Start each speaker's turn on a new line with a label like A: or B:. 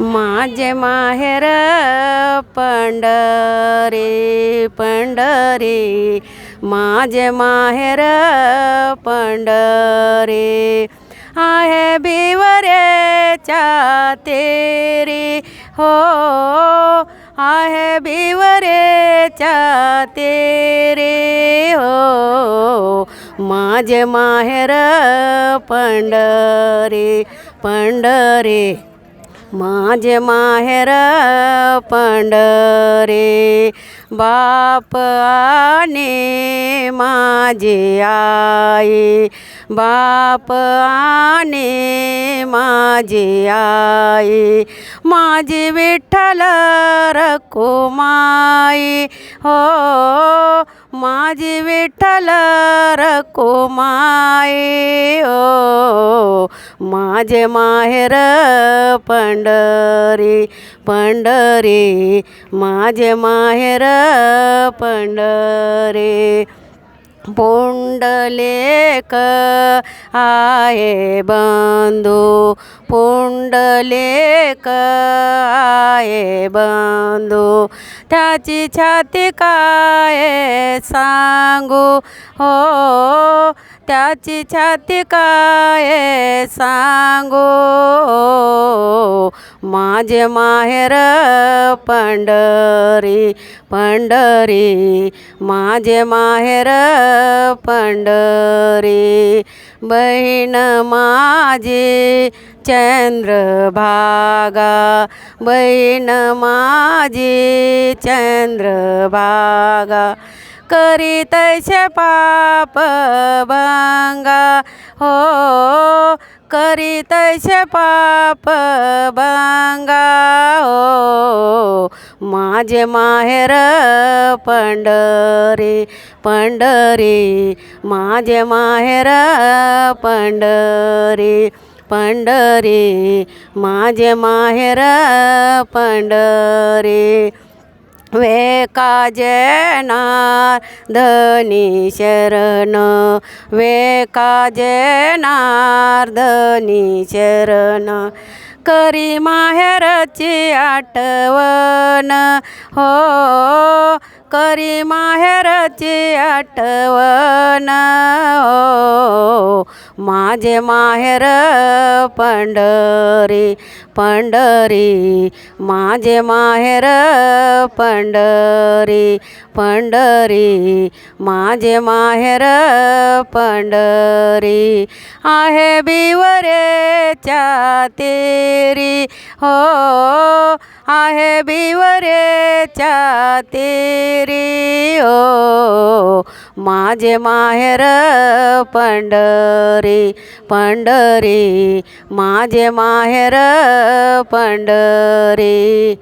A: माझे माहेर पंढरी पंढरी. माझे माहेर पंढरी. आहे बिवरेच्या तेरी. हो आहे बिवरेच्या तेरे. हो माझे माहेर पंढरी. पंढरी माझे माहेर पंढरे बाप आने माझे आई. बाप आने माझे आई. माझे विठ्ठल रकुमाई हो माझे विठ्ठल रकुमाई हो माझे माहेर पंढरी पंढरी. माझे माहेर पंढरी. पुंडलेक आहे बंधू पुंडलेक आहे बंधू. त्याची छाती काय सांगू? हो त्याची छाती काय सांगो. माझे माहेर पंढरी पंढरी. माझे माहेर पंढरी. बहीण माझी चंद्रभागा बहीण माझी चंद्रभागा करीतैसे पाप बंगा हो करीतैसे पाप बंगा हो माझे माहेर पंढरी पंढरी. माझे माहेर पंढरी पंढरी. माझे माहेर पंढरी. वेका जेनार धनी शरण वेका जेनार धनी शरण करी माहेरची आठवण हो करी माहेरची आठवण. हो माझे माहेर पंढरी पंढरी. माझे माहेर पंढरी पंढरी. माझे माहेर पंढरी. आहे बिवरेच्या तेरी. हो आहे बिवरेच्या तेरी. हो माझे माहेर पंढरी पंढरी माझे माहेर पंढरी.